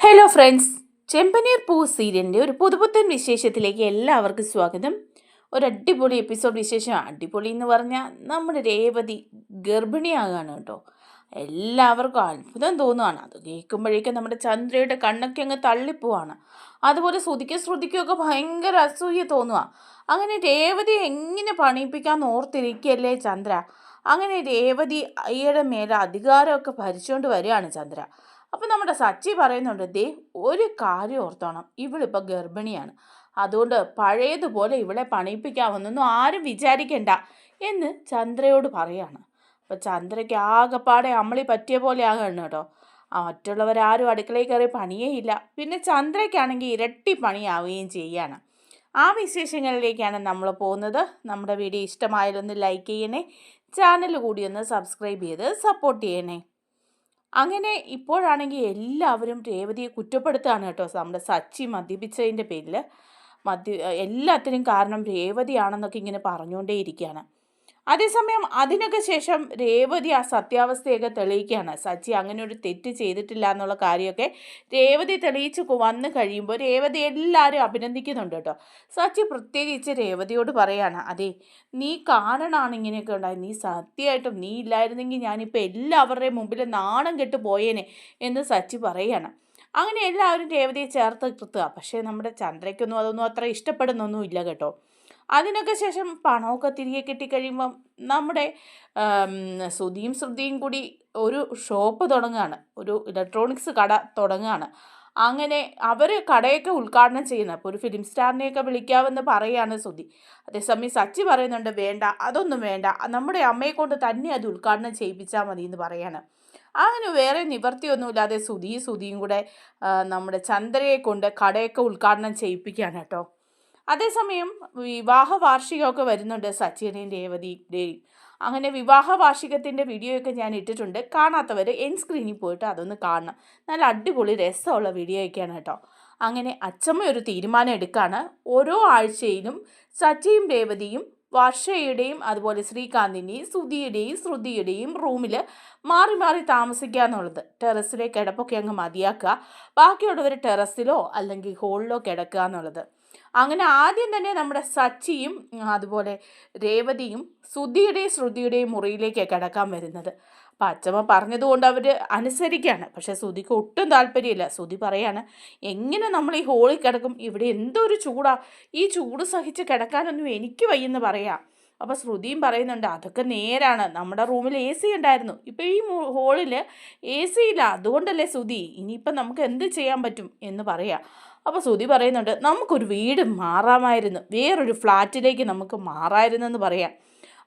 Hello friends ചെമ്പനീർ പൂ സീരിയലിന്റെ ഒരു പുതുപുത്തൻ വിശേഷത്തിലേക്ക് എല്ലാവർക്കും സ്വാഗതം. ഒരു അടിപൊളി എപ്പിസോഡ് വിശേഷം. അടിപൊളി എന്ന് പറഞ്ഞാൽ നമ്മുടെ രേവതി ഗർഭിണിയാകാണ് കേട്ടോ. എല്ലാവർക്കും അത്ഭുതം തോന്നുകയാണ് അത് കേൾക്കുമ്പോഴേക്കും നമ്മുടെ ചന്ദ്രയുടെ കണ്ണൊക്കെ അങ്ങ് തള്ളിപ്പോവാണ്. അതുപോലെ ശ്രുതിക്കും ശ്രുതിക്കുമൊക്കെ ഭയങ്കര അസൂയ തോന്നുക അങ്ങനെ രേവതി എങ്ങനെ പണിയിപ്പിക്കാമെന്ന് ഓർത്തിരിക്കുകയല്ലേ ചന്ദ്ര? അങ്ങനെ രേവതി അയ്യയുടെ മേലെ അധികാരമൊക്കെ ഭരിച്ചുകൊണ്ട് വരികയാണ് ചന്ദ്ര. അപ്പം നമ്മുടെ സച്ചി പറയുന്നുണ്ട് ദേ ഒരു കാര്യം ഓർത്തോണം. ഇവളിപ്പോൾ ഗർഭിണിയാണ്. അതുകൊണ്ട് പഴയതുപോലെ ഇവളെ പണിയിപ്പിക്കാമെന്നൊന്നും ആരും വിചാരിക്കണ്ട എന്ന് ചന്ദ്രയോട് പറയാണ്. അപ്പോൾ ചന്ദ്രയ്ക്ക് ആകെപ്പാടെ അമ്മളി പറ്റിയ പോലെ ആകണം കേട്ടോ. മറ്റുള്ളവരാരും അടുക്കളയിൽ കയറി ഇല്ല. പിന്നെ ചന്ദ്രയ്ക്കാണെങ്കിൽ ഇരട്ടി പണിയാവുകയും ചെയ്യാണ്. ആ വിശേഷങ്ങളിലേക്കാണ് നമ്മൾ പോകുന്നത്. നമ്മുടെ വീഡിയോ ഇഷ്ടമായാലൊന്ന് ലൈക്ക് ചെയ്യണേ. ചാനൽ കൂടി ഒന്ന് സബ്സ്ക്രൈബ് ചെയ്ത് സപ്പോർട്ട് ചെയ്യണേ. അങ്ങനെ ഇപ്പോഴാണെങ്കിൽ എല്ലാവരും രേവതിയെ കുറ്റപ്പെടുത്തുകയാണ് കേട്ടോ. നമ്മുടെ സച്ചി മദ്യപിച്ചതിന്റെ പേരിൽ. മദ്യ എല്ലാത്തിനും കാരണം രേവതിയാണെന്നൊക്കെ ഇങ്ങനെ പറഞ്ഞുകൊണ്ടേ ഇരിക്കുകയാണ് അതേസമയം അതിനൊക്കെ ശേഷം രേവതി ആ സത്യാവസ്ഥയൊക്കെ തെളിയിക്കുകയാണ്. സച്ചി അങ്ങനെ ഒരു തെറ്റ് ചെയ്തിട്ടില്ല എന്നുള്ള കാര്യമൊക്കെ രേവതി തെളിയിച്ച് വന്ന് കഴിയുമ്പോൾ രേവതി എല്ലാവരും അഭിനന്ദിക്കുന്നുണ്ട് കേട്ടോ. സച്ചി പ്രത്യേകിച്ച് രേവതിയോട് പറയാണ് അതെ നീ കാരണമാണ് ഇങ്ങനെയൊക്കെ ഉണ്ടായത്. നീ സത്യമായിട്ടും നീ ഇല്ലായിരുന്നെങ്കിൽ ഞാനിപ്പോൾ എല്ലാവരുടെയും മുമ്പിൽ നാണം കെട്ട് പോയേനെ എന്ന് സച്ചി പറയുകയാണ് അങ്ങനെ എല്ലാവരും രേവതിയെ ചേർത്ത് കൃത്തുക പക്ഷേ നമ്മുടെ ചന്ദ്രയ്ക്കൊന്നും അതൊന്നും അത്ര ഇഷ്ടപ്പെടുന്നൊന്നും ഇല്ല കേട്ടോ. അതിനൊക്കെ ശേഷം പണമൊക്കെ തിരികെ കിട്ടിക്കഴിയുമ്പം നമ്മുടെ ശ്രുതിയും ശ്രുതിയും കൂടി ഒരു ഷോപ്പ് തുടങ്ങുകയാണ്. ഒരു ഇലക്ട്രോണിക്സ് കട തുടങ്ങുകയാണ്. അങ്ങനെ അവർ കടയൊക്കെ ഉദ്ഘാടനം ചെയ്യുന്ന. അപ്പോൾ ഒരു ഫിലിം സ്റ്റാറിനെയൊക്കെ വിളിക്കാമെന്ന് പറയുകയാണ് സുധി അതേസമയം സച്ചി പറയുന്നുണ്ട് വേണ്ട അതൊന്നും വേണ്ട. നമ്മുടെ അമ്മയെ കൊണ്ട് തന്നെ അത് ഉദ്ഘാടനം ചെയ്യിപ്പിച്ചാൽ മതി എന്ന് പറയാണ്. അങ്ങനെ വേറെ നിവർത്തിയൊന്നുമില്ലാതെ സുധിയും സുധിയും കൂടെ നമ്മുടെ ചന്ദ്രയെ കൊണ്ട് കടയൊക്കെ ഉദ്ഘാടനം ചെയ്യിപ്പിക്കുകയാണ് കേട്ടോ. അതേസമയം വിവാഹ വാർഷികമൊക്കെ വരുന്നുണ്ട് സച്ചിനെയും രേവതിയുടെയും. അങ്ങനെ വിവാഹ വാർഷികത്തിന്റെ വീഡിയോയൊക്കെ ഞാൻ ഇട്ടിട്ടുണ്ട്. കാണാത്തവർ എൻ സ്ക്രീനിൽ പോയിട്ട് അതൊന്ന് കാണണം. നല്ല അടിപൊളി രസമുള്ള വീഡിയോയൊക്കെയാണ് കേട്ടോ. അങ്ങനെ അച്ചമ്മ ഒരു തീരുമാനം എടുക്കുകയാണ് ഓരോ ആഴ്ചയിലും സച്ചിയും രേവതിയും വർഷയുടെയും അതുപോലെ ശ്രീകാന്തിന്റെയും സുധിയുടെയും ശ്രുതിയുടെയും റൂമിൽ മാറി മാറി താമസിക്കുക എന്നുള്ളത്. ടെറസിലെ കിടപ്പൊക്കെ അങ്ങ് മതിയാക്കുക. ബാക്കിയുള്ളവർ ടെറസിലോ അല്ലെങ്കിൽ ഹോളിലോ കിടക്കുക എന്നുള്ളത്. അങ്ങനെ ആദ്യം തന്നെ നമ്മുടെ സച്ചിയും അതുപോലെ രേവതിയും സുധിയുടെയും ശ്രുതിയുടെയും മുറിയിലേക്കാണ് കിടക്കാൻ വരുന്നത്. അപ്പം അച്ചമ്മ പറഞ്ഞതുകൊണ്ട് അവർ അനുസരിക്കുകയാണ് പക്ഷേ സുധിക്ക് ഒട്ടും താല്പര്യമില്ല. സുധി പറയാണ് എങ്ങനെ നമ്മൾ ഈ ഹോളിൽ കിടക്കും? ഇവിടെ എന്തൊരു ചൂടാ. ഈ ചൂട് സഹിച്ച് കിടക്കാനൊന്നും എനിക്ക് വയ്യെന്ന് പറയാം. അപ്പോൾ ശ്രുതിയും പറയുന്നുണ്ട് അതൊക്കെ നേരാണ്. നമ്മുടെ റൂമിൽ എ സി ഉണ്ടായിരുന്നു. ഇപ്പോൾ ഈ ഹോളിൽ എ സി ഇല്ല. അതുകൊണ്ടല്ലേ ശ്രുതി ഇനിയിപ്പം നമുക്ക് എന്ത് ചെയ്യാൻ പറ്റും? എന്ന് പറയാം. അപ്പോൾ സുധി പറയുന്നുണ്ട് നമുക്കൊരു വീട് മാറാമായിരുന്നു. വേറൊരു ഫ്ലാറ്റിലേക്ക് നമുക്ക് മാറായിരുന്നു എന്ന് പറയാം.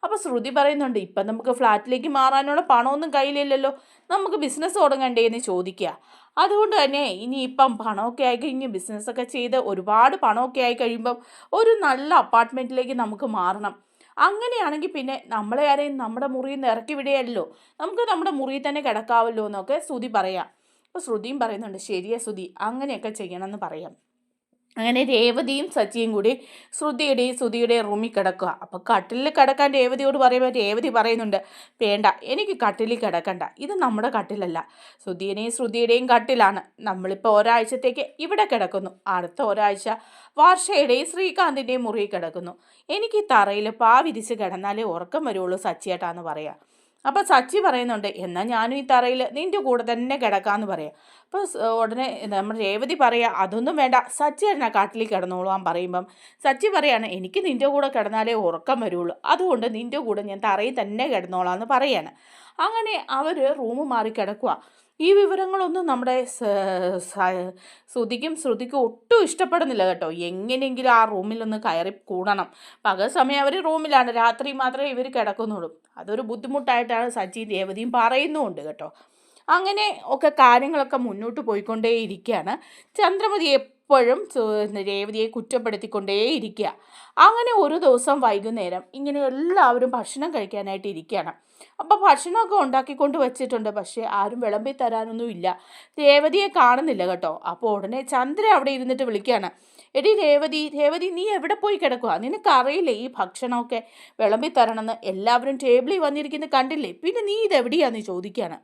അപ്പോൾ ശ്രുതി പറയുന്നുണ്ട് ഇപ്പം നമുക്ക് ഫ്ലാറ്റിലേക്ക് മാറാനുള്ള പണമൊന്നും കയ്യിലില്ലല്ലോ. നമുക്ക് ബിസിനസ് തുടങ്ങണ്ടേ എന്ന് ചോദിക്കുക അതുകൊണ്ട് തന്നെ ഇനി ഇപ്പം പണമൊക്കെ ആയി കഴിഞ്ഞ് ബിസിനസ്സൊക്കെ ചെയ്ത് ഒരുപാട് പണമൊക്കെ ആയി കഴിയുമ്പം ഒരു നല്ല അപ്പാർട്ട്മെന്റിലേക്ക് നമുക്ക് മാറണം. അങ്ങനെയാണെങ്കിൽ പിന്നെ നമ്മളെ ആരെയും നമ്മുടെ മുറിയിൽ നിന്ന് ഇറക്കി വിടുകയല്ലോ നമുക്ക് നമ്മുടെ മുറിയിൽ തന്നെ കിടക്കാവല്ലോ എന്നൊക്കെ ശ്രുതി പറയാം. അപ്പോൾ ശ്രുതിയും പറയുന്നുണ്ട് ശരിയാ ശ്രുതി അങ്ങനെയൊക്കെ ചെയ്യണമെന്ന് പറയാം. അങ്ങനെ രേവതിയും സച്ചിയും കൂടി ശ്രുതിയുടെയും ശ്രുതിയുടെയും റൂമിൽ കിടക്കുക. അപ്പോൾ കട്ടിലിൽ കിടക്കാൻ രേവതിയോട് പറയുമ്പോൾ രേവതി പറയുന്നുണ്ട് വേണ്ട എനിക്ക് കട്ടിലിൽ കിടക്കണ്ട ഇത് നമ്മുടെ കട്ടിലല്ല. ശ്രുതിയുടെയും ശ്രുതിയുടെയും കട്ടിലാണ്. നമ്മളിപ്പോൾ ഒരാഴ്ചത്തേക്ക് ഇവിടെ കിടക്കുന്നു അടുത്ത ഒരാഴ്ച വർഷയുടെയും ശ്രീകാന്തിന്റെയും മുറിയിൽ കിടക്കുന്നു. എനിക്ക് തറയിൽ പാ വിരിച്ച് കിടന്നാലേ ഉറക്കം വരുള്ളൂ സച്ചിയേട്ടാന്ന് പറയാം. അപ്പോൾ സച്ചി പറയുന്നുണ്ട് എന്നാൽ ഞാനും ഈ തറയിൽ നിന്റെ കൂടെ തന്നെ കിടക്കാമെന്ന് പറയാം. അപ്പോൾ ഉടനെ നമ്മുടെ രേവതി പറയാ അതൊന്നും വേണ്ട സച്ചി തന്നെ കാട്ടിൽ കിടന്നോളാൻ പറയുമ്പം സച്ചി പറയാണ് എനിക്ക് നിന്റെ കൂടെ കിടന്നാലേ ഉറക്കം വരുള്ളൂ അതുകൊണ്ട് നിന്റെ കൂടെ ഞാൻ തറയിൽ തന്നെ കിടന്നോളാം എന്ന് പറയാണ്. അങ്ങനെ അവർ റൂം മാറി കിടക്കുക ഈ വിവരങ്ങളൊന്നും നമ്മുടെ ശ്രുതിക്കും ശ്രുതിക്കും ഒട്ടും ഇഷ്ടപ്പെടുന്നില്ല കേട്ടോ. എങ്ങനെയെങ്കിലും ആ റൂമിൽ ഒന്ന് കയറി കൂടണം. പകൽ സമയം അവർ റൂമിലാണ്. രാത്രി മാത്രമേ ഇവർ കിടക്കുന്നുള്ളൂ. അതൊരു ബുദ്ധിമുട്ടായിട്ടാണ് സച്ചി ദേവതയും പറയുന്നുമുണ്ട് കേട്ടോ. അങ്ങനെ ഒക്കെ കാര്യങ്ങളൊക്കെ മുന്നോട്ട് പോയിക്കൊണ്ടേയിരിക്കുകയാണ്. ചന്ദ്രമതി എപ്പോഴും രേവതിയെ കുറ്റപ്പെടുത്തിക്കൊണ്ടേയിരിക്കുക. അങ്ങനെ ഒരു ദിവസം വൈകുന്നേരം ഇങ്ങനെ എല്ലാവരും ഭക്ഷണം കഴിക്കാനായിട്ട് ഇരിക്കുകയാണ്. അപ്പോൾ ഭക്ഷണമൊക്കെ ഉണ്ടാക്കിക്കൊണ്ട് വെച്ചിട്ടുണ്ട്. പക്ഷേ ആരും വിളമ്പി തരാനൊന്നുമില്ല രേവതിയെ കാണുന്നില്ല കേട്ടോ. അപ്പോൾ ഉടനെ ചന്ദ്ര അവിടെ ഇരുന്നിട്ട് വിളിക്കുകയാണ്. എടി രേവതി രേവതി നീ എവിടെ പോയി കിടക്കുക നിനക്കറിയില്ലേ ഈ ഭക്ഷണമൊക്കെ വിളമ്പി തരണമെന്ന്? എല്ലാവരും ടേബിളിൽ വന്നിരിക്കുന്നത് കണ്ടില്ലേ? പിന്നെ നീ ഇതെവിടെയാന്ന് ചോദിക്കുകയാണ്.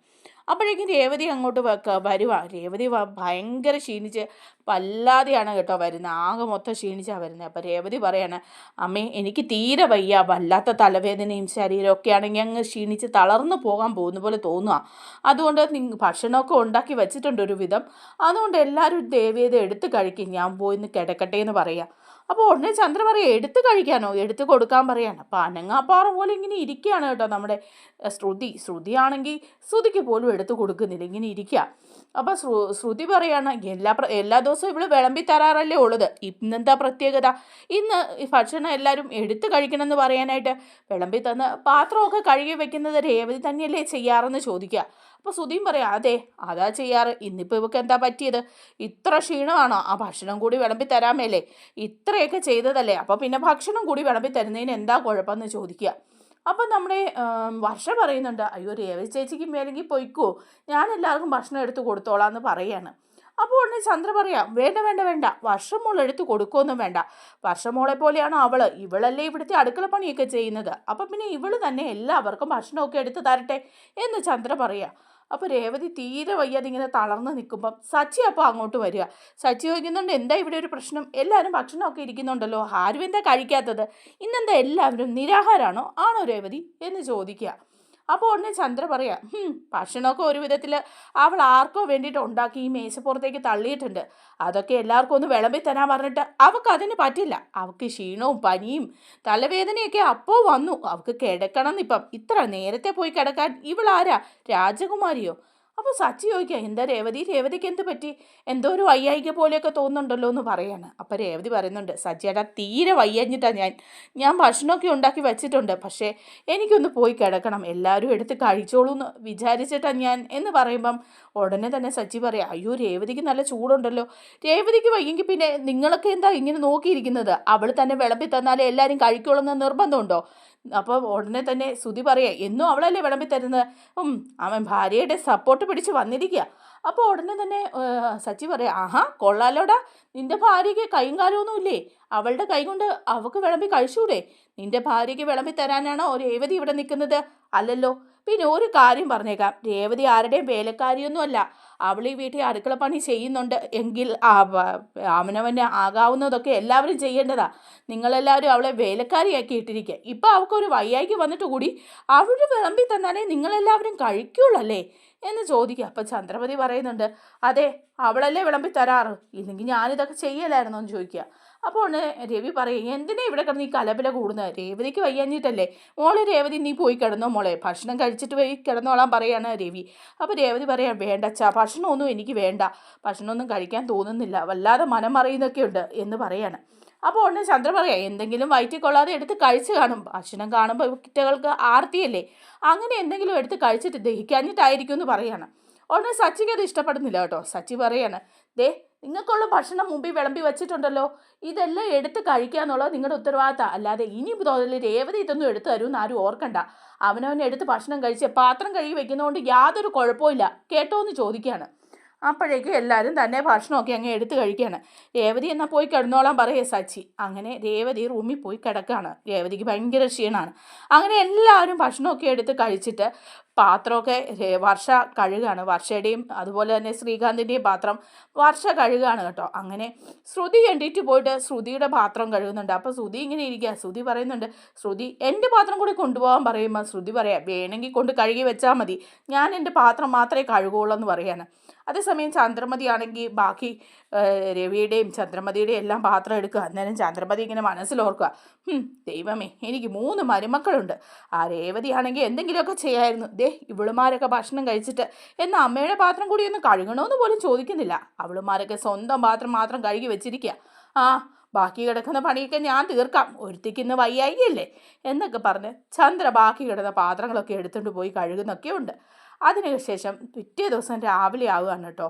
അപ്പോഴേക്കും രേവതി അങ്ങോട്ട് വരുവാ. രേവതി ഭയങ്കര ക്ഷീണിച്ച് വല്ലാതെയാണ് കേട്ടോ വരുന്നത് ആകെ മൊത്തം ക്ഷീണിച്ചാണ് വരുന്നത് അപ്പോൾ രേവതി പറയാണ് അമ്മേ എനിക്ക് തീരെ വയ്യ. വല്ലാത്ത തലവേദനയും ശരീരമൊക്കെ ആണെങ്കിൽ അങ്ങ് ക്ഷീണിച്ച് തളർന്നു പോകാൻ പോകുന്ന പോലെ തോന്നുക അതുകൊണ്ട് ഭക്ഷണമൊക്കെ ഉണ്ടാക്കി വെച്ചിട്ടുണ്ട് ഒരു വിധം അതുകൊണ്ട് എല്ലാവരും ദേവിയത് എടുത്ത് കഴിക്കും. ഞാൻ പോയി കിടക്കട്ടെ എന്ന് പറയാം. അപ്പോൾ ഉടനെ ചന്ദ്ര പറയാം എടുത്ത് കഴിക്കാനോ? എടുത്ത് കൊടുക്കാൻ പറയാണ്. അപ്പോൾ അനങ്ങാപ്പാറ പോലെ ഇങ്ങനെ ഇരിക്കുകയാണ് കേട്ടോ നമ്മുടെ ശ്രുതി. ശ്രുതിയാണെങ്കിൽ ശ്രുതിക്ക് പോലും എടുത്ത് കൊടുക്കുന്നില്ല. ഇങ്ങനെ ഇരിക്കുക. അപ്പോൾ ശ്രു ശ്രുതി പറയാണ് എല്ലാ എല്ലാ ദിവസവും ഇവിടെ വിളമ്പി തരാറല്ലേ ഉള്ളത്. ഇന്നെന്താ പ്രത്യേകത? ഇന്ന് ഈ ഭക്ഷണം എല്ലാവരും എടുത്ത് കഴിക്കണമെന്ന് പറയാനായിട്ട് വിളമ്പി തന്ന് പാത്രമൊക്കെ കഴുകി വെക്കുന്നത് രേവതി തന്നെയല്ലേ ചെയ്യാറെന്ന് ചോദിക്കുക. അപ്പോൾ ശ്രുതിയും പറയാം അതെ അതാ ചെയ്യാറ്. ഇന്നിപ്പോൾ ഇവക്ക് എന്താ പറ്റിയത്? ഇത്ര ക്ഷീണമാണോ? ആ ഭക്ഷണം കൂടി വിളമ്പി തരാമേലേ. ഇത്രയൊക്കെ ചെയ്തതല്ലേ? അപ്പോൾ പിന്നെ ഭക്ഷണം കൂടി വിളമ്പി തരുന്നതിന് എന്താ കുഴപ്പമെന്ന് ചോദിക്കുക. അപ്പം നമ്മുടെ വർഷ പറയുന്നുണ്ട് അയ്യോ രേവ ചേച്ചിക്ക് മേലെങ്കിൽ പൊയ്ക്കോ. ഞാൻ എല്ലാവർക്കും ഭക്ഷണം എടുത്തു കൊടുത്തോളാം എന്ന് പറയാണ്. അപ്പോൾ ഉടനെ ചന്ദ്ര പറയാം വേണ്ട വേണ്ട വേണ്ട. വർഷം മോൾ എടുത്ത് കൊടുക്കുമൊന്നും വേണ്ട. വർഷമോളെ പോലെയാണ് അവൾ. ഇവളല്ലേ ഇവിടുത്തെ അടുക്കള പണിയൊക്കെ ചെയ്യുന്നത്. അപ്പം പിന്നെ ഇവൾ തന്നെ എല്ലാവർക്കും ഭക്ഷണമൊക്കെ എടുത്ത് തരട്ടെ എന്ന് ചന്ദ്ര പറയാം. അപ്പോൾ രേവതി തീരെ വയ്യാതെ ഇങ്ങനെ തളർന്ന് നിൽക്കുമ്പം സച്ചി അപ്പോൾ അങ്ങോട്ട് വരിക. സച്ചി ചോദിക്കുന്നുണ്ട് എന്താ ഇവിടെ ഒരു പ്രശ്നം? എല്ലാവരും ഭക്ഷണമൊക്കെ ഇരിക്കുന്നുണ്ടല്ലോ. ആരും എന്താ കഴിക്കാത്തത്? ഇന്നെന്താ എല്ലാവരും നിരാഹാരാണോ? ആണോ രേവതി? എന്ന് ചോദിക്കുക. അപ്പോൾ ഉടനെ ചന്ദ്ര പറയാം "ഹും, ഭക്ഷണമൊക്കെ ഒരു വിധത്തിൽ അവൾ ആർക്കോ വേണ്ടിയിട്ട് ഉണ്ടാക്കി ഈ മേശപ്പുറത്തേക്ക് തള്ളിയിട്ടുണ്ട്. അതൊക്കെ എല്ലാവർക്കും ഒന്ന് വിളമ്പി തരാൻ പറഞ്ഞിട്ട് അവൾക്ക് അതിന് പറ്റില്ല. അവൾക്ക് ക്ഷീണവും പനിയും തലവേദനയൊക്കെ അപ്പോൾ വന്നു. അവൾക്ക് കിടക്കണം എന്നിപ്പം ഇത്ര നേരത്തെ പോയി കിടക്കാൻ ഇവളാരാ? രാജകുമാരിയോ? അപ്പോൾ സച്ചി ചോദിക്കുക എന്താ രേവതി? രേവതിക്ക് എന്ത് പറ്റി? എന്തോ ഒരു വയ്യായിക പോലെയൊക്കെ തോന്നുന്നുണ്ടല്ലോ എന്ന് പറയാണ്. അപ്പോൾ രേവതി പറയുന്നുണ്ട് സച്ചിയേട്ടാ തീരെ വയ്യഞ്ഞിട്ടാണ് ഞാൻ. ഞാൻ ഭക്ഷണമൊക്കെ ഉണ്ടാക്കി വെച്ചിട്ടുണ്ട്. പക്ഷേ എനിക്കൊന്ന് പോയി കിടക്കണം. എല്ലാവരും എടുത്ത് കഴിച്ചോളൂ എന്ന് വിചാരിച്ചിട്ടാണ് ഞാൻ. എന്ന് പറയുമ്പം ഉടനെ തന്നെ സച്ചി പറയാം അയ്യോ രേവതിക്ക് നല്ല ചൂടുണ്ടല്ലോ. രേവതിക്ക് വയ്യെങ്കിൽ പിന്നെ നിങ്ങളൊക്കെ എന്താ ഇങ്ങനെ നോക്കിയിരിക്കുന്നത്? അവൾ തന്നെ വിളമ്പി തന്നാലേ എല്ലാവരും കഴിക്കുള്ളൂ എന്ന് നിർബന്ധമുണ്ടോ? അപ്പോൾ ഉടനെ തന്നെ സുതി പറയുക എന്നും അവളല്ലേ വിളമ്പി തരുന്നത്? അവൻ ഭാര്യയുടെ സപ്പോർട്ട് പിടിച്ച് വന്നിരിക്കുക അപ്പോൾ ഉടനെ തന്നെ സച്ചി പറയാം ആഹാ കൊള്ളാലോടാ. നിന്റെ ഭാര്യയ്ക്ക് കൈയും കാലമൊന്നും ഇല്ലേ? അവളുടെ കൈ കൊണ്ട് അവൾക്ക് വിളമ്പി കഴിച്ചൂടെ? നിന്റെ ഭാര്യയ്ക്ക് വിളമ്പി തരാനാണോ രേവതി ഇവിടെ നിൽക്കുന്നത്? അല്ലല്ലോ. പിന്നെ ഒരു കാര്യം പറഞ്ഞേക്കാം. രേവതി ആരുടെയും വേലക്കാരിയൊന്നുമല്ല. അവൾ ഈ വീട്ടിൽ അടുക്കള പണി ചെയ്യുന്നുണ്ട് എങ്കിൽ അവനവന് ആകാവുന്നതൊക്കെ എല്ലാവരും ചെയ്യേണ്ടതാ. നിങ്ങളെല്ലാവരും അവളെ വേലക്കാരിയാക്കി ഇട്ടിരിക്കുക ഇപ്പം അവൾക്കൊരു വയ്യായിക്ക് വന്നിട്ട് കൂടി അവൾ വിളമ്പി തന്നാലേ നിങ്ങളെല്ലാവരും കഴിക്കുള്ളല്ലേ എന്ന് ചോദിക്കുക അപ്പം ചന്ദ്രപതി പറയുന്നുണ്ട് അതെ അവളല്ലേ വിളമ്പി തരാറ്? ഇല്ലെങ്കിൽ ഞാനിതൊക്കെ ചെയ്യലായിരുന്നോ എന്ന് ചോദിക്കുക അപ്പോൾ രവി പറയും എന്തിനാ ഇവിടെ കിടന്ന് ഈ കലപില കൂടുന്നത്? രേവതിക്ക് വയ്യാഞ്ഞിട്ടല്ലേ? മോളെ രേവതി നീ പോയി കിടന്നോ മോളെ. ഭക്ഷണം കഴിച്ചിട്ട് പോയി കിടന്നോളാൻ പറയാണ് രവി. അപ്പോൾ രേവതി പറയാം വേണ്ട അച്ഛാ ഭക്ഷണമൊന്നും എനിക്ക് വേണ്ട. ഭക്ഷണമൊന്നും കഴിക്കാൻ തോന്നുന്നില്ല. വല്ലാതെ മനം മറിയുന്നൊക്കെ ഉണ്ട് എന്ന് പറയാണ്. അപ്പോൾ ഉടനെ ചന്ദ്ര പറയാം എന്തെങ്കിലും വയറ്റിൽ കൊള്ളാതെ എടുത്ത് കഴിച്ച് കാണും. ഭക്ഷണം കാണുമ്പോൾ കുറ്റകൾക്ക് ആർത്തിയല്ലേ? അങ്ങനെ എന്തെങ്കിലും എടുത്ത് കഴിച്ചിട്ട് ദഹിക്കാഞ്ഞിട്ടായിരിക്കും എന്ന് പറയാണ്. ഉടനെ സച്ചിക്ക് അത് ഇഷ്ടപ്പെടുന്നില്ല കേട്ടോ. സച്ചി പറയാണ് ദേ നിങ്ങൾക്കുള്ള ഭക്ഷണം മുമ്പിൽ വിളമ്പി വെച്ചിട്ടുണ്ടല്ലോ. ഇതെല്ലാം എടുത്ത് കഴിക്കുക എന്നുള്ളത് നിങ്ങളുടെ ഉത്തരവാദിത്തം. അല്ലാതെ ഇനി തോന്നലിൽ രേവതി ഇതൊന്നും എടുത്തു തരുമെന്ന് ആരും ഓർക്കണ്ട. അവനവൻ എടുത്ത് ഭക്ഷണം കഴിച്ച് പാത്രം കഴുകി വെക്കുന്നതുകൊണ്ട് യാതൊരു കുഴപ്പമില്ല കേട്ടോ എന്ന് ചോദിക്കുകയാണ്. അപ്പോഴേക്കും എല്ലാവരും തന്നെ ഭക്ഷണമൊക്കെ അങ്ങ് എടുത്ത് കഴിക്കുകയാണ്. രേവതി എന്നാൽ പോയി കിടന്നോളാൻ പറയേ സച്ചി. അങ്ങനെ രേവതി റൂമിൽ പോയി കിടക്കുകയാണ്. രേവതിക്ക് ഭയങ്കര ക്ഷീണമാണ്. അങ്ങനെ എല്ലാവരും ഭക്ഷണമൊക്കെ എടുത്ത് കഴിച്ചിട്ട് പാത്രമൊക്കെ വർഷ കഴുകാണ്. വർഷയുടെയും അതുപോലെ തന്നെ ശ്രീകാന്തിന്റെയും പാത്രം വർഷ കഴുകാണ് കേട്ടോ. അങ്ങനെ ശ്രുതി എണ്ടീറ്റ് പോയിട്ട് ശ്രുതിയുടെ പാത്രം കഴുകുന്നുണ്ട്. അപ്പോൾ ശ്രുതി ഇങ്ങനെ ഇരിക്കുക ശ്രുതി പറയുന്നുണ്ട് ശ്രുതി എന്റെ പാത്രം കൂടി കൊണ്ടുപോകാൻ പറയുമ്പോൾ ശ്രുതി പറയാം വേണമെങ്കിൽ കൊണ്ട് കഴുകി വെച്ചാൽ മതി. ഞാൻ എന്റെ പാത്രം മാത്രമേ കഴുകുള്ളൂ എന്ന് പറയാണ്. അതേസമയം ചന്ദ്രമതിയാണെങ്കിൽ ബാക്കി രവിയുടെയും ചന്ദ്രമതിയുടെയും എല്ലാം പാത്രം എടുക്കുക. അന്നേരം ചന്ദ്രമതി ഇങ്ങനെ മനസ്സിലോർക്കുക. "ഹും, ദൈവമേ എനിക്ക് മൂന്ന് മരുമക്കളുണ്ട്. ആ രേവതിയാണെങ്കിൽ എന്തെങ്കിലുമൊക്കെ ചെയ്യായിരുന്നു. ദേ ഇവളുമാരൊക്കെ ഭക്ഷണം കഴിച്ചിട്ട് എന്നാൽ അമ്മയുടെ പാത്രം കൂടി ഒന്ന് കഴുകണമെന്ന് പോലും ചോദിക്കുന്നില്ല. അവളുമാരൊക്കെ സ്വന്തം പാത്രം മാത്രം കഴുകി വെച്ചിരിക്കുക. ആ ബാക്കി കിടക്കുന്ന പണിയൊക്കെ ഞാൻ തീർക്കാം. ഒരുത്തിക്കുന്ന വയ്യായികയല്ലേ? എന്നൊക്കെ പറഞ്ഞ് ചന്ദ്ര ബാക്കി കിടന്ന പാത്രങ്ങളൊക്കെ എടുത്തുകൊണ്ട് പോയി കഴുകുന്നൊക്കെ ഉണ്ട്. അതിനുശേഷം പിറ്റേ ദിവസം രാവിലെ ആവുകയാണ് കേട്ടോ.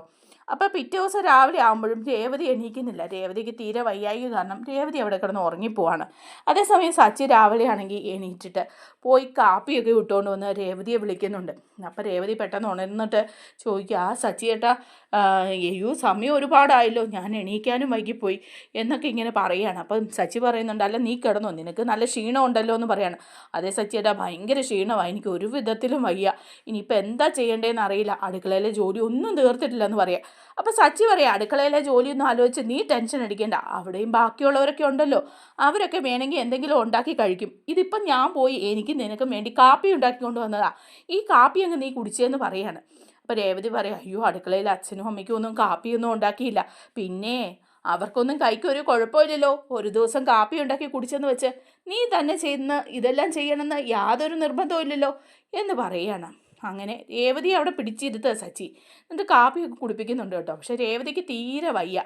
അപ്പോൾ പിറ്റേ ദിവസം രാവിലെ ആകുമ്പോഴും രേവതി എണീക്കുന്നില്ല. രേവതിക്ക് തീരെ വയ്യായി കാരണം രേവതി അവിടെ കിടന്ന് ഉറങ്ങിപ്പോവാണ്. അതേസമയം സച്ചി രാവിലെ ആണെങ്കിൽ എണീറ്റിട്ട് പോയി കാപ്പിയൊക്കെ ഇട്ടുകൊണ്ട് വന്ന് രേവതിയെ വിളിക്കുന്നുണ്ട്. അപ്പോൾ രേവതി പെട്ടെന്ന് ഉണർന്നിട്ട് ചോദിക്കുക ആ സച്ചി ഏട്ടാ ആ, അയ്യോ സമയം ഒരുപാടായല്ലോ. ഞാൻ എണീക്കാനും വൈകിപ്പോയി എന്നൊക്കെ ഇങ്ങനെ പറയുകയാണ് അപ്പം സച്ചി പറയുന്നുണ്ട് അല്ല നീ കിടന്നോ. നിനക്ക് നല്ല ക്ഷീണം ഉണ്ടല്ലോ എന്ന് പറയാണ്. അതേ സച്ചിയേട്ടാ ഭയങ്കര ക്ഷീണമാണ് എനിക്ക് ഒരു വിധത്തിലും വയ്യ. ഇനിയിപ്പോൾ എന്താ ചെയ്യേണ്ടതെന്ന് അറിയില്ല. അടുക്കളയിലെ ജോലി ഒന്നും തീർത്തിട്ടില്ല എന്ന് പറയാം. അപ്പോൾ സച്ചി പറയാം അടുക്കളയിലെ ജോലിയൊന്നും ആലോചിച്ച് നീ ടെൻഷൻ അടിക്കേണ്ട. അവിടെയും ബാക്കിയുള്ളവരൊക്കെ ഉണ്ടല്ലോ. അവരൊക്കെ വേണമെങ്കിൽ എന്തെങ്കിലും ഉണ്ടാക്കി കഴിക്കും. ഇതിപ്പം ഞാൻ പോയി എനിക്ക് നിനക്കും വേണ്ടി കാപ്പി ഉണ്ടാക്കി കൊണ്ടുവന്നതാ. ഈ കാപ്പി അങ്ങ് നീ കുടിച്ചതെന്ന് പറയാണ്. അപ്പോൾ രേവതി പറയാം അയ്യോ അടുക്കളയിൽ അച്ഛനും അമ്മയ്ക്കും ഒന്നും കാപ്പിയൊന്നും ഉണ്ടാക്കിയില്ല. പിന്നെ അവർക്കൊന്നും കൈക്ക് ഒരു കുഴപ്പമില്ലല്ലോ. ഒരു ദിവസം കാപ്പി ഉണ്ടാക്കി കുടിച്ചെന്ന് വെച്ച് നീ തന്നെ ചെയ്യുന്ന ഇതെല്ലാം ചെയ്യണമെന്ന് യാതൊരു നിർബന്ധവും ഇല്ലല്ലോ എന്ന് പറയാണ്. അങ്ങനെ രേവതി അവിടെ പിടിച്ചിരുത്തുക സച്ചി. എന്നിട്ട് കാപ്പിയൊക്കെ കുടിപ്പിക്കുന്നുണ്ട് കേട്ടോ. പക്ഷെ രേവതിക്ക് തീരെ വയ്യ.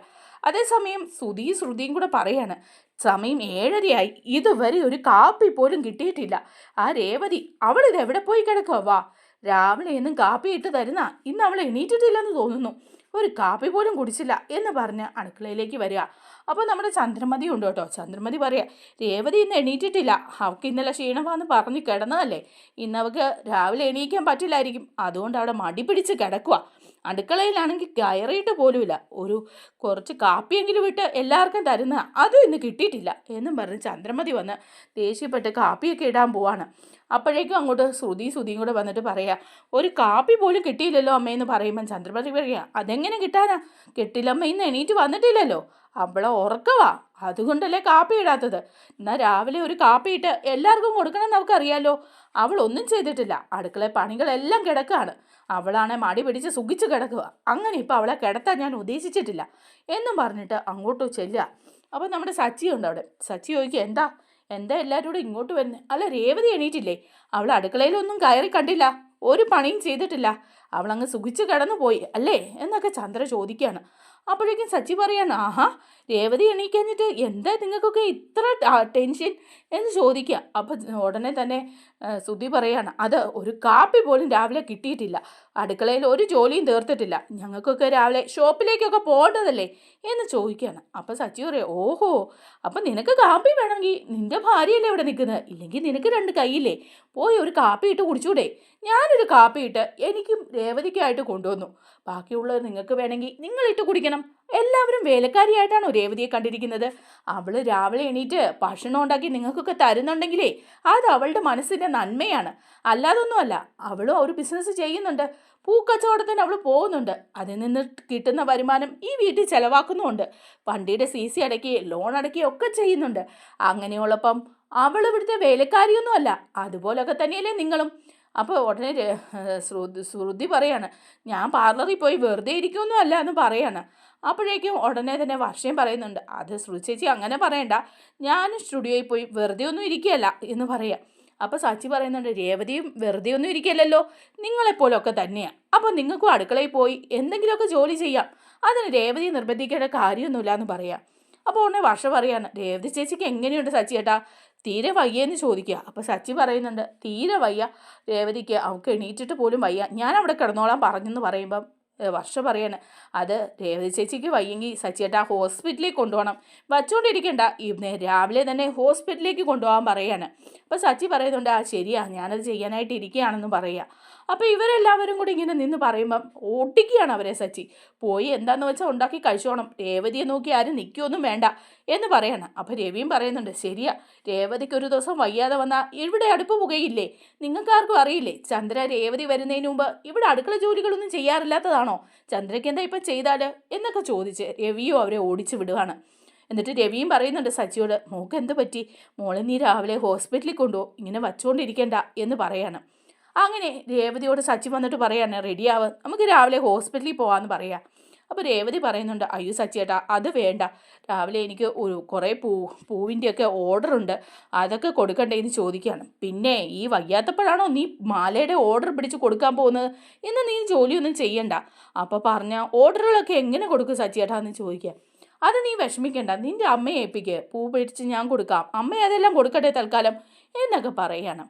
അതേസമയം ശ്രുതി ശ്രുതിയും കൂടെ പറയാണ് സമയം ഏഴരയായി. ഇതുവരെ ഒരു കാപ്പി പോലും കിട്ടിയിട്ടില്ല. ആ രേവതി അവളിത് എവിടെ പോയി കിടക്കുക വാ രാവിലെ കാപ്പി ഇട്ട് തരുന്ന ഇന്ന് അവൾ എണീറ്റിട്ടില്ലെന്ന് തോന്നുന്നു. ഒരു കാപ്പി പോലും കുടിച്ചില്ല എന്ന് പറഞ്ഞ് അടുക്കളയിലേക്ക് വരിക. അപ്പോൾ നമ്മുടെ ചന്ദ്രമതി ഉണ്ട് കേട്ടോ. ചന്ദ്രമതി പറയുക രേവതി ഇന്ന് എണീറ്റിട്ടില്ല. അവൾക്ക് ഇന്നലെ ക്ഷീണമാന്ന് പറഞ്ഞ് കിടന്നതല്ലേ. ഇന്ന് അവൾക്ക് രാവിലെ എണീക്കാൻ പറ്റില്ലായിരിക്കും. അതുകൊണ്ട് അവിടെ മടി പിടിച്ച് കിടക്കുക അടുക്കളയിലാണെങ്കിൽ കയറിയിട്ട് പോലുമില്ല. ഒരു കുറച്ച് കാപ്പിയെങ്കിലും വിട്ട് എല്ലാവർക്കും തരുന്ന അതും ഇന്ന് കിട്ടിയിട്ടില്ല എന്നും പറഞ്ഞ് ചന്ദ്രമതി വന്ന് ദേഷ്യപ്പെട്ട് കാപ്പിയൊക്കെ ഇടാൻ പോവാണ്. അപ്പോഴേക്കും അങ്ങോട്ട് ശ്രുതി ശ്രുതിയും കൂടെ വന്നിട്ട് പറയാ ഒരു കാപ്പി പോലും കിട്ടിയില്ലല്ലോ അമ്മയെന്ന് പറയുമ്പോൾ ചന്ദ്രപതി പറയാ അതെങ്ങനെ കിട്ടാനാ? കിട്ടില്ലമ്മ ഇന്ന് എണീറ്റ് വന്നിട്ടില്ലല്ലോ. അവളെ ഉറക്കവാ അതുകൊണ്ടല്ലേ കാപ്പി ഇടാത്തത്. എന്നാൽ രാവിലെ ഒരു കാപ്പി ഇട്ട് എല്ലാവർക്കും കൊടുക്കണം അവൾക്കറിയാലോ. അവൾ ഒന്നും ചെയ്തിട്ടില്ല. അടുക്കള പണികളെല്ലാം കിടക്കുകയാണ് അവളാണെ മടി പിടിച്ച് സുഖിച്ച് കിടക്കുക. അങ്ങനെ ഇപ്പോൾ അവളെ കിടത്താൻ ഞാൻ ഉദ്ദേശിച്ചിട്ടില്ല എന്നും പറഞ്ഞിട്ട് അങ്ങോട്ട് ചെല്ലുക. അപ്പോൾ നമ്മുടെ സച്ചി ഉണ്ട് അവിടെ. സച്ചി ചോദിക്കുക എന്താ? എന്താ എല്ലാവരും കൂടെ ഇങ്ങോട്ട് വരുന്നത് അല്ല രേവതി എണീറ്റില്ലേ? അവൾ അടുക്കളയിലൊന്നും കയറി കണ്ടില്ല. ഒരു പണിയും ചെയ്തിട്ടില്ല. അവളങ്ങ് സുഖിച്ച് കിടന്നു പോയി അല്ലേ? എന്നൊക്കെ ചന്ദ്ര ചോദിക്കുകയാണ് അപ്പോഴേക്കും സച്ചി പറയാണ് ആഹാ രേവതി എണീക്കഞ്ഞിട്ട് എന്താ നിങ്ങൾക്കൊക്കെ ഇത്ര ടെൻഷൻ എന്ന് ചോദിക്കുക. അപ്പോൾ ഉടനെ തന്നെ ശ്രുതി പറയാണ് അത് ഒരു കാപ്പി പോലും രാവിലെ കിട്ടിയിട്ടില്ല. അടുക്കളയിൽ ഒരു ജോലിയും തീർത്തിട്ടില്ല. ഞങ്ങൾക്കൊക്കെ രാവിലെ ഷോപ്പിലേക്കൊക്കെ പോകേണ്ടതല്ലേ? എന്ന് ചോദിക്കുകയാണ്. അപ്പം സച്ചി പറയാം ഓഹോ അപ്പം നിനക്ക് കാപ്പി വേണമെങ്കിൽ നിന്റെ ഭാര്യയല്ലേ ഇവിടെ നിൽക്കുന്നത്? ഇല്ലെങ്കിൽ നിനക്ക് രണ്ട് കൈയില്ലേ? പോയി ഒരു കാപ്പി ഇട്ട് കുടിച്ചൂടെ? ഞാനൊരു കാപ്പി ഇട്ട് എനിക്കും രേവതിക്കായിട്ട് കൊണ്ടുവന്നു. ബാക്കിയുള്ളത് നിങ്ങൾക്ക് വേണമെങ്കിൽ നിങ്ങളിട്ട് കുടിക്കണം. എല്ലാവരും വേലക്കാരിയായിട്ടാണ് രേവതിയെ കണ്ടിരിക്കുന്നത്. അവൾ രാവിലെ എണീറ്റ് ഭക്ഷണം ഉണ്ടാക്കി നിങ്ങൾക്കൊക്കെ തരുന്നുണ്ടെങ്കിലേ അത് അവളുടെ മനസ്സിന്റെ നന്മയാണ്. അല്ലാതൊന്നുമല്ല അവളും ഒരു ബിസിനസ് ചെയ്യുന്നുണ്ട്. പൂക്കച്ചവടത്തിന് അവൾ പോകുന്നുണ്ട്. അതിൽ നിന്ന് കിട്ടുന്ന വരുമാനം ഈ വീട്ടിൽ ചെലവാക്കുന്നുമുണ്ട്. വണ്ടിയുടെ സി സി അടക്കി ലോൺ അടക്കി ഒക്കെ ചെയ്യുന്നുണ്ട്. അങ്ങനെയുള്ളപ്പം അവൾ ഇവിടുത്തെ വേലക്കാരിയൊന്നുമല്ല. അതുപോലൊക്കെ തന്നെയല്ലേ നിങ്ങളും. അപ്പോൾ ഉടനെ ശ്രുതി ശ്രുതി പറയാണ് ഞാൻ പാർലറിൽ പോയി വെറുതെ ഇരിക്കുമെന്നും അല്ല എന്ന് പറയാണ്. അപ്പോഴേക്കും ഉടനെ തന്നെ വർഷയും പറയുന്നുണ്ട് അത് ശ്രുചേച്ചി അങ്ങനെ പറയണ്ട. ഞാൻ സ്റ്റുഡിയോയിൽ പോയി വെറുതെ ഒന്നും ഇരിക്കുകയല്ല എന്ന് പറയാം. അപ്പോൾ സച്ചി പറയുന്നുണ്ട് രേവതിയും വെറുതെ ഒന്നും ഇരിക്കില്ലല്ലോ നിങ്ങളെപ്പോലൊക്കെ തന്നെയാണ് അപ്പോൾ നിങ്ങൾക്കും അടുക്കളയിൽ പോയി എന്തെങ്കിലുമൊക്കെ ജോലി ചെയ്യാം. അതിന് രേവതി നിർബന്ധിക്കേണ്ട കാര്യമൊന്നുമില്ല എന്ന് പറയാം. അപ്പോൾ ഉടനെ വർഷ പറയാണ് രേവതി ചേച്ചിക്ക് എങ്ങനെയുണ്ട് സച്ചി ചേട്ടാ തീരെ വയ്യെന്ന് ചോദിക്കുക അപ്പോൾ സച്ചി പറയുന്നുണ്ട് തീരെ വയ്യ. രേവതിക്ക് അവൾക്ക് എണീറ്റിട്ട് പോലും വയ്യ. ഞാൻ അവിടെ കിടന്നോളാം പറഞ്ഞെന്ന് പറയുമ്പം വർഷ പറയാണ്. അത് രേവതി ചേച്ചിക്ക് വയ്യെങ്കിൽ സച്ചിയേട്ടാ ഹോസ്പിറ്റലിലേക്ക് കൊണ്ടുപോകണം വച്ചുകൊണ്ടിരിക്കണ്ട ഇന്ന് രാവിലെ തന്നെ ഹോസ്പിറ്റലിലേക്ക് കൊണ്ടുപോകാൻ പറയാണ്. അപ്പോൾ സച്ചി പറയുന്നുണ്ട് ആ ശരിയാ ഞാനത് ചെയ്യാനായിട്ട് ഇരിക്കുകയാണെന്ന് പറയുക അപ്പോൾ ഇവരെല്ലാവരും കൂടി ഇങ്ങനെ നിന്ന് പറയുമ്പം ഓട്ടിക്കുകയാണ് അവരെ സച്ചി. പോയി എന്താന്ന് വെച്ചാൽ ഉണ്ടാക്കി കഴിച്ചോണം. രേവതിയെ നോക്കി ആരും നിൽക്കുകയൊന്നും വേണ്ട എന്ന് പറയണം. അപ്പോൾ രവിയും പറയുന്നുണ്ട് ശരിയാ. രേവതിക്ക് ഒരു ദിവസം വയ്യാതെ വന്നാൽ ഇവിടെ അടുപ്പ് പുകയില്ലേ? നിങ്ങൾക്കാർക്കും അറിയില്ലേ? ചന്ദ്ര രേവതി വരുന്നതിന് മുമ്പ് ഇവിടെ അടുക്കള ജോലികളൊന്നും ചെയ്യാറില്ലാത്തതാണോ? ചന്ദ്രയ്ക്ക് എന്താ ഇപ്പം ചെയ്താൽ എന്നൊക്കെ ചോദിച്ച് രവിയും അവരെ ഓടിച്ചു വിടുകയാണ് എന്നിട്ട് രവിയും പറയുന്നുണ്ട് സച്ചിയോട് മോക്ക് എന്ത് പറ്റി? മോളെ നീ രാവിലെ ഹോസ്പിറ്റലിൽ കൊണ്ടുപോകും ഇങ്ങനെ വച്ചുകൊണ്ടിരിക്കേണ്ട എന്ന് പറയാണ്. അങ്ങനെ രേവതിയോട് സച്ചി വന്നിട്ട് പറയാണ് റെഡിയാവ് നമുക്ക് രാവിലെ ഹോസ്പിറ്റലിൽ പോകാമെന്ന് പറയാം. അപ്പോൾ രേവതി പറയുന്നുണ്ട് അയ്യോ സച്ചിയേട്ടാ അത് വേണ്ട. രാവിലെ എനിക്ക് ഒരു കുറേ പൂ പൂവിന്റെയൊക്കെ ഓർഡർ ഉണ്ട്. അതൊക്കെ കൊടുക്കണ്ടേ എന്ന് ചോദിക്കുകയാണ് പിന്നെ ഈ വയ്യാത്തപ്പോഴാണോ നീ മാലയുടെ ഓർഡർ പിടിച്ച് കൊടുക്കാൻ പോകുന്നത്? ഇന്ന് നീ ജോലിയൊന്നും ചെയ്യണ്ട. അപ്പോൾ പറഞ്ഞ ഓർഡറുകളൊക്കെ എങ്ങനെ കൊടുക്കും സച്ചിയേട്ടാ എന്ന് ചോദിക്കുക അത് നീ വിഷമിക്കണ്ട. നിന്റെ അമ്മയെ ഏൽപ്പിക്കുക പൂ പിടിച്ച് ഞാൻ കൊടുക്കാം. അമ്മയെ അതെല്ലാം കൊടുക്കട്ടെ തൽക്കാലം എന്നൊക്കെ പറയാണ്.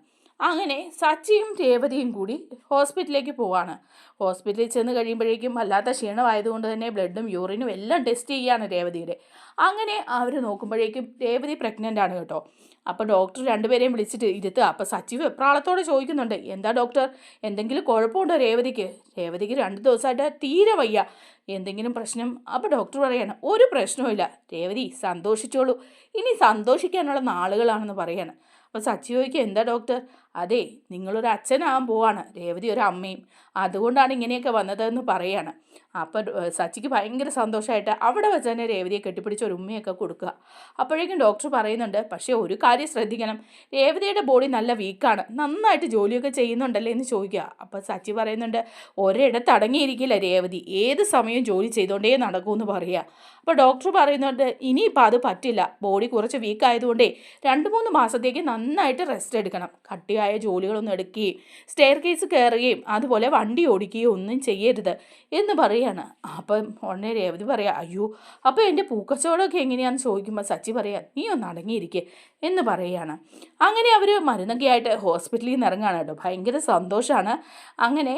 അങ്ങനെ സച്ചിയും രേവതിയും കൂടി ഹോസ്പിറ്റലിലേക്ക് പോവാണ്. ഹോസ്പിറ്റലിൽ ചെന്ന് കഴിയുമ്പോഴേക്കും വല്ലാത്ത ക്ഷീണമായതുകൊണ്ട് തന്നെ ബ്ലഡും യൂറിനും എല്ലാം ടെസ്റ്റ് ചെയ്യുകയാണ് രേവതിയുടെ. അങ്ങനെ അവർ നോക്കുമ്പോഴേക്കും രേവതി പ്രഗ്നന്റ് ആണ് കേട്ടോ. അപ്പോൾ ഡോക്ടർ രണ്ടുപേരെയും വിളിച്ചിട്ട് ഇരുത്തുക അപ്പോൾ സച്ചി വെപ്രാളത്തോടെ ചോദിക്കുന്നുണ്ട് എന്താ ഡോക്ടർ എന്തെങ്കിലും കുഴപ്പമുണ്ടോ രേവതിക്ക്? രേവതിക്ക് രണ്ട് ദിവസമായിട്ട് തീരെ വയ്യ. എന്തെങ്കിലും പ്രശ്നം? അപ്പോൾ ഡോക്ടർ പറയാണ് ഒരു പ്രശ്നവുമില്ല രേവതി സന്തോഷിച്ചോളൂ. ഇനി സന്തോഷിക്കാനുള്ള നാളുകളാണെന്ന് പറയാണ്. അപ്പോൾ സച്ചി ചോദിക്കുക എന്താ ഡോക്ടർ അതെ നിങ്ങളൊരു അച്ഛനാകാൻ പോവാണ് രേവതി ഒരു അമ്മയും. അതുകൊണ്ടാണ് ഇങ്ങനെയൊക്കെ വന്നതെന്ന് പറയാണ്. അപ്പം സച്ചിക്ക് ഭയങ്കര സന്തോഷമായിട്ട് അവിടെ വെച്ച് തന്നെ രേവതിയെ കെട്ടിപ്പിടിച്ച് ഒരു ഉമ്മയൊക്കെ കൊടുക്കുക. അപ്പോഴേക്കും ഡോക്ടർ പറയുന്നുണ്ട് പക്ഷേ ഒരു കാര്യം ശ്രദ്ധിക്കണം. രേവതിയുടെ ബോഡി നല്ല വീക്കാണ് നന്നായിട്ട് ജോലിയൊക്കെ ചെയ്യുന്നുണ്ടല്ലേ എന്ന് ചോദിക്കുക. അപ്പോൾ സച്ചി പറയുന്നുണ്ട് ഒരിടത്ത് അടങ്ങിയിരിക്കില്ല രേവതി. ഏത് സമയവും ജോലി ചെയ്തുകൊണ്ടേ നടക്കുമെന്ന് പറയുക. അപ്പോൾ ഡോക്ടർ പറയുന്നുണ്ട് ഇനിയിപ്പോൾ അത് പറ്റില്ല. ബോഡി കുറച്ച് വീക്കായതുകൊണ്ടേ രണ്ട് മൂന്ന് മാസത്തേക്ക് നന്നായിട്ട് റെസ്റ്റ് എടുക്കണം. കട്ടിയായ ജോലികളൊന്നും എടുക്കുകയും സ്റ്റെയർ കേസ് കയറുകയും അതുപോലെ വണ്ടി ഓടിക്കുകയും ഒന്നും ചെയ്യരുത് എന്ന് പറയാണ്. അപ്പം ഉടനെ രേവതി പറയാം അയ്യോ അപ്പോൾ എന്റെ പൂക്കച്ചവടമൊക്കെ എങ്ങനെയാണെന്ന് ചോദിക്കുമ്പോൾ സച്ചി പറയാം നീ ഒന്ന് അടങ്ങിയിരിക്കുക എന്ന് പറയുകയാണ് അങ്ങനെ അവർ മരുന്നൊക്കെ ആയിട്ട് ഹോസ്പിറ്റലിൽ നിന്ന് ഇറങ്ങുകയാണ് കേട്ടോ. ഭയങ്കര സന്തോഷമാണ് അങ്ങനെ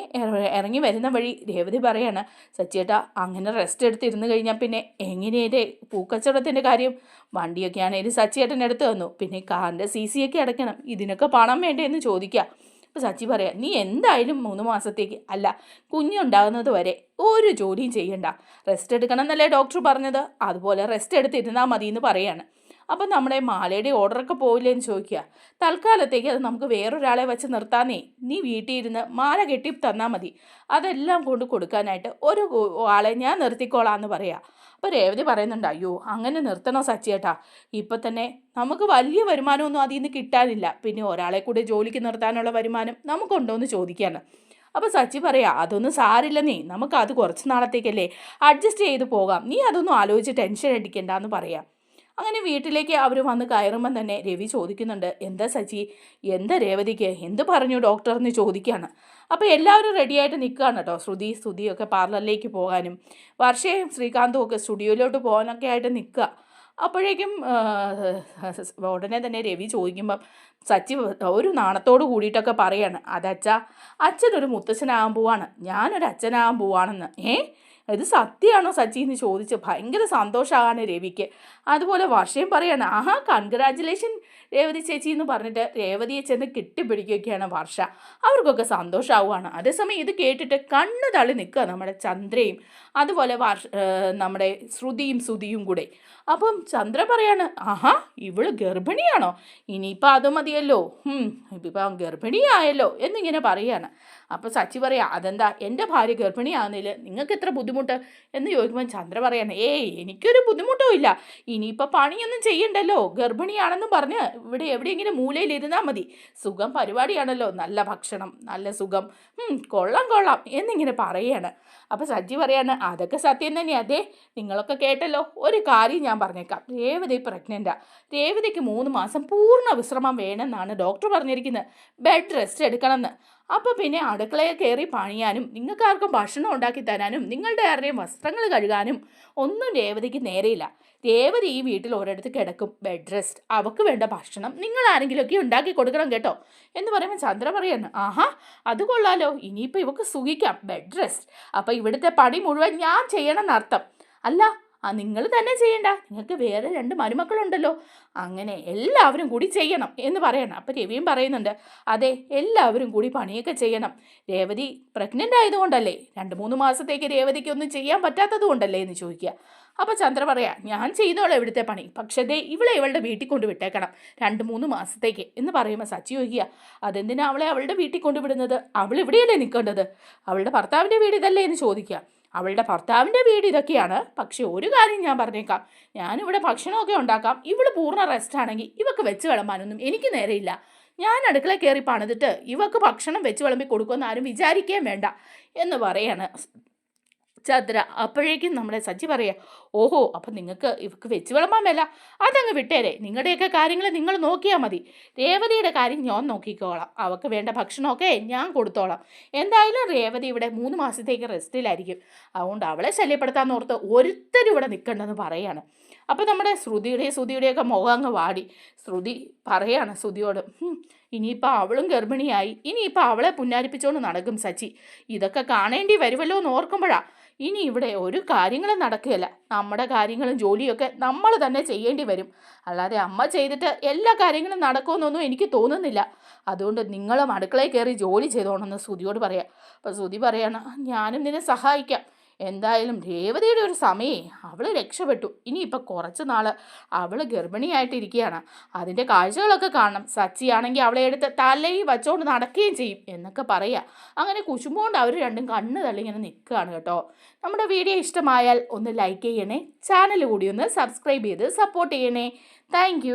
ഇറങ്ങി വരുന്ന വഴി രേവതി പറയാണ് സച്ചിയേട്ടാ അങ്ങനെ റെസ്റ്റ് എടുത്തിരുന്ന് കഴിഞ്ഞാൽ പിന്നെ എങ്ങനെയേ പൂക്കച്ചവടത്തിന്റെ കാര്യം? വണ്ടിയൊക്കെ ആണെങ്കിലും സച്ചിയേട്ടൻ എടുത്ത് തന്നു. പിന്നെ കാറിന്റെ സി സി ഒക്കെ അടയ്ക്കണം. ഇതിനൊക്കെ പണം വേണ്ടേ എന്ന് ചോദിക്കുക. അപ്പോൾ സച്ചി പറയാം നീ എന്തായാലും മൂന്ന് മാസത്തേക്ക് അല്ല കുഞ്ഞുണ്ടാകുന്നത് വരെ ഒരു ജോലിയും ചെയ്യണ്ട. റെസ്റ്റ് എടുക്കണം എന്നല്ലേ ഡോക്ടർ പറഞ്ഞത്? അതുപോലെ റെസ്റ്റ് എടുത്തിരുന്നാൽ മതി എന്ന് പറയാണ്. അപ്പം നമ്മുടെ മാലയുടെ ഓർഡറൊക്കെ പോയില്ലേന്ന് ചോദിക്കുക. തൽക്കാലത്തേക്ക് അത് നമുക്ക് വേറൊരാളെ വെച്ച് നിർത്താനേ നീ വീട്ടിൽ ഇരുന്ന് മാല കെട്ടി തന്നാൽ മതി. അതെല്ലാം കൊണ്ട് കൊടുക്കാനായിട്ട് ഒരു ആളെ ഞാൻ നിർത്തിക്കോളാം എന്ന് പറയാം. അപ്പോൾ രേവതി പറയുന്നുണ്ട് അയ്യോ അങ്ങനെ നിർത്തണോ സച്ചിയേട്ടാ? ഇപ്പം തന്നെ നമുക്ക് വലിയ വരുമാനമൊന്നും അതിൽ നിന്ന് കിട്ടാനില്ല. പിന്നെ ഒരാളെ കൂടെ ജോലിക്ക് നിർത്താനുള്ള വരുമാനം നമുക്കുണ്ടോ എന്ന് ചോദിക്കാണ്. അപ്പോൾ സച്ചി പറയാ അതൊന്നും സാരില്ല നീ. നമുക്ക് അത് കുറച്ച് നാളത്തേക്കല്ലേ അഡ്ജസ്റ്റ് ചെയ്ത് പോകാം. നീ അതൊന്നും ആലോചിച്ച് ടെൻഷൻ അടിക്കണ്ട എന്ന് പറയാം. അങ്ങനെ വീട്ടിലേക്ക് അവർ വന്ന് കയറുമ്പം തന്നെ രവി ചോദിക്കുന്നുണ്ട് എന്താ സച്ചി? എന്താ രേവതിക്ക്? എന്ത് പറഞ്ഞു ഡോക്ടർ എന്ന് ചോദിക്കുകയാണ് അപ്പോൾ എല്ലാവരും റെഡിയായിട്ട് നിൽക്കുകയാണ് കേട്ടോ ശ്രുതി സ്തുതിയൊക്കെ പാർലറിലേക്ക് പോകാനും വർഷയും ശ്രീകാന്തും ഒക്കെ സ്റ്റുഡിയോയിലോട്ട് പോകാനൊക്കെ ആയിട്ട് നിൽക്കുക അപ്പോഴേക്കും ഉടനെ തന്നെ രവി ചോദിക്കുമ്പം സച്ചി ഒരു നാണത്തോട് കൂടിയിട്ടൊക്കെ പറയാണ് അതച്ഛ അച്ഛനൊരു മുത്തച്ഛനാകാൻ പോവാണ്. ഞാനൊരു അച്ഛനാകാൻ പോവാണെന്ന്. ഏ? ഇത് സത്യമാണോ സച്ചി എന്ന് ചോദിച്ച് ഭയങ്കര സന്തോഷമാണ് രവിക്ക്. അതുപോലെ വർഷയും പറയാണ് ആഹാ കൺഗ്രാജുലേഷൻ രേവതി ചേച്ചി എന്ന് പറഞ്ഞിട്ട് രേവതിയെ ചെന്ന് കെട്ടിപ്പിടിക്കുകയൊക്കെയാണ് വർഷ. അവർക്കൊക്കെ സന്തോഷമാവുകയാണ് അതേസമയം ഇത് കേട്ടിട്ട് കണ്ണു തള്ളി നിൽക്കുക നമ്മുടെ ചന്ദ്രയും അതുപോലെ വർഷ നമ്മുടെ ശ്രുതിയും സുതിയും കൂടെ. അപ്പം ചന്ദ്ര പറയാണ് ആഹാ ഇവൾ ഗർഭിണിയാണോ? ഇനിയിപ്പോൾ അത് മതിയല്ലോ. ഇപ്പം ഗർഭിണിയായല്ലോ എന്നിങ്ങനെ പറയാണ്. അപ്പോൾ സച്ചി പറയാ അതെന്താ എന്റെ ഭാര്യ ഗർഭിണിയാകുന്നതിൽ നിങ്ങൾക്ക് എത്ര ബുദ്ധിമുട്ട് എന്ന് ചോദിക്കുമ്പോൾ ചന്ദ്ര പറയാണ് ഏയ് എനിക്കൊരു ബുദ്ധിമുട്ടും ഇല്ല. ഇനിയിപ്പോൾ പണിയൊന്നും ചെയ്യണ്ടല്ലോ. ഗർഭിണിയാണെന്നും പറഞ്ഞ് ഇവിടെ എവിടെയെങ്കിലും മൂലയിൽ ഇരുന്നാൽ മതി. സുഖം പരിപാടിയാണല്ലോ. നല്ല ഭക്ഷണം നല്ല സുഖം. കൊള്ളാം കൊള്ളാം എന്നിങ്ങനെ പറയാണ്. അപ്പോൾ സജ്ജി പറയാണ് അതൊക്കെ സത്യം തന്നെ അതെ നിങ്ങളൊക്കെ കേട്ടല്ലോ. ഒരു കാര്യം ഞാൻ പറഞ്ഞേക്കാം. രേവതി പ്രഗ്നന്റാ രേവതിക്ക് മൂന്ന് മാസം പൂർണ വിശ്രമം വേണമെന്നാണ് ഡോക്ടർ പറഞ്ഞിരിക്കുന്നത്. ബെഡ് റെസ്റ്റ് എടുക്കണമെന്ന്. അപ്പോൾ പിന്നെ അടുക്കളയിൽ കയറി പണിയാനും നിങ്ങൾക്കാർക്കും ഭക്ഷണം ഉണ്ടാക്കി തരാനും നിങ്ങളുടെ ആരുടെയും വസ്ത്രങ്ങൾ കഴുകാനും ഒന്നും രേവതിക്ക് നേരെയില്ല. രേവതി ഈ വീട്ടിൽ ഒരിടത്ത് കിടക്കും. Bed rest. അവക്ക് വേണ്ട ഭക്ഷണം നിങ്ങൾ ആരെങ്കിലുമൊക്കെ ഉണ്ടാക്കി കൊടുക്കണം കേട്ടോ. എന്ന് പറയുമ്പോൾ ചന്ദ്ര പറയാണ് ആഹാ അത് കൊള്ളാലോ. ഇനിയിപ്പോൾ ഇവക്ക് സുഖിക്കാം. Bed rest. അപ്പോൾ ഇവിടുത്തെ പണി മുഴുവൻ ഞാൻ ചെയ്യണം എന്നർത്ഥം. അല്ല ആ നിങ്ങൾ തന്നെ ചെയ്യണ്ട. നിങ്ങൾക്ക് വേറെ രണ്ട് മരുമക്കളുണ്ടല്ലോ. അങ്ങനെ എല്ലാവരും കൂടി ചെയ്യണം എന്ന് പറയണം. അപ്പം രവിയും പറയുന്നുണ്ട് അതെ എല്ലാവരും കൂടി പണിയൊക്കെ ചെയ്യണം. രേവതി പ്രഗ്നന്റ് ആയതുകൊണ്ടല്ലേ? രണ്ട് മൂന്ന് മാസത്തേക്ക് രേവതിക്ക് ഒന്നും ചെയ്യാൻ പറ്റാത്തത് കൊണ്ടല്ലേ എന്ന് ചോദിക്കുക. അപ്പോൾ ചന്ദ്ര പറയാ ഞാൻ ചെയ്തോളാം ഇവിടുത്തെ പണി. പക്ഷേ ദേ ഇവളെ ഇവളുടെ വീട്ടിൽ കൊണ്ട് വിട്ടേക്കണം. രണ്ട് മൂന്ന് മാസത്തേക്ക് എന്ന് പറയുമ്പോൾ സച്ചി ചോദിക്കുക അതെന്തിനാ അവളെ അവളുടെ വീട്ടിൽ കൊണ്ടുവിടുന്നത് അവൾ ഇവിടെയല്ലേ നിൽക്കേണ്ടത്? അവളുടെ ഭർത്താവിന്റെ വീട് ഇതല്ലേ? എന്ന് ചോദിക്കുക. അവളുടെ ഭർത്താവിന്റെ വീട് ഇതൊക്കെയാണ്. പക്ഷേ ഒരു കാര്യം ഞാൻ പറഞ്ഞേക്കാം. ഞാനിവിടെ ഭക്ഷണമൊക്കെ ഉണ്ടാക്കാം. ഇവൾ പൂർണ റെസ്റ്റ് ആണെങ്കിൽ ഇവക്ക് വെച്ച് വിളമ്പാനൊന്നും എനിക്ക് നേരെയില്ല. ഞാൻ അടുക്കള കയറി പണിതിട്ട് ഇവക്ക് ഭക്ഷണം വെച്ച് വിളമ്പി കൊടുക്കുമെന്ന് ആരും വിചാരിക്കുകയും വേണ്ട എന്ന് പറയാണ്. ചന്ദ്ര അപ്പോഴേക്കും നമ്മളെ സജ്ജി പറയാ ഓഹോ അപ്പം നിങ്ങൾക്ക് ഇവർക്ക് വെച്ച് വിളമ്പാൻ മേല. അതങ്ങ് വിട്ടേരെ. നിങ്ങളുടെയൊക്കെ കാര്യങ്ങൾ നിങ്ങൾ നോക്കിയാൽ മതി. രേവതിയുടെ കാര്യം ഞാൻ നോക്കിക്കോളാം. അവൾക്ക് വേണ്ട ഭക്ഷണമൊക്കെ ഞാൻ കൊടുത്തോളാം. എന്തായാലും രേവതി ഇവിടെ മൂന്ന് മാസത്തേക്ക് റെസ്റ്റിലായിരിക്കും. അതുകൊണ്ട് അവളെ ശല്യപ്പെടുത്താൻ ഓർത്ത് ഒരുത്തരും ഇവിടെ നിൽക്കണ്ടെന്ന് പറയാണ്. അപ്പോൾ നമ്മുടെ ശ്രുതിയുടെയും ശ്രുതിയുടെയൊക്കെ മുഖം അങ്ങ് വാടി. ശ്രുതി പറയാണ് ശ്രുതിയോട് "ഹും, ഇനിയിപ്പോൾ അവളും ഗർഭിണിയായി. ഇനിയിപ്പോൾ അവളെ പുന്നാരിപ്പിച്ചുകൊണ്ട് നടക്കും സച്ചി. ഇതൊക്കെ കാണേണ്ടി വരുമല്ലോ എന്ന് ഓർക്കുമ്പോഴാ ഇനി ഇവിടെ ഒരു കാര്യങ്ങളും നടക്കുകയില്ല. നമ്മുടെ കാര്യങ്ങളും ജോലിയൊക്കെ നമ്മൾ തന്നെ ചെയ്യേണ്ടി വരും. അല്ലാതെ അമ്മ ചെയ്തിട്ട് എല്ലാ കാര്യങ്ങളും നടക്കുമെന്നൊന്നും എനിക്ക് തോന്നുന്നില്ല. അതുകൊണ്ട് നിങ്ങളും അടുക്കളയിൽ കയറി ജോലി ചെയ്തോണമെന്ന് സുതിയോട് പറയാം. അപ്പോൾ ശ്രുതി പറയാണ് ഞാനും നിന്നെ സഹായിക്കാം. എന്തായാലും രേവതിയുടെ ഒരു സമയേ. അവൾ രക്ഷപ്പെട്ടു. ഇനിയിപ്പോൾ കുറച്ച് നാൾ അവൾ ഗർഭിണിയായിട്ടിരിക്കുകയാണ് അതിന്റെ കാഴ്ചകളൊക്കെ കാണണം. സച്ചിയാണെങ്കിൽ അവളെ എടുത്ത് തലയിൽ വച്ചുകൊണ്ട് നടക്കുകയും ചെയ്യും എന്നൊക്കെ പറയുക അങ്ങനെ കുശുമ്പോണ്ട് അവർ രണ്ടും കണ്ണ് തള്ളി ഇങ്ങനെ നിൽക്കുകയാണ് കേട്ടോ. നമ്മുടെ വീഡിയോ ഇഷ്ടമായാൽ ഒന്ന് ലൈക്ക് ചെയ്യണേ. ചാനൽ കൂടി ഒന്ന് സബ്സ്ക്രൈബ് ചെയ്ത് സപ്പോർട്ട് ചെയ്യണേ. താങ്ക്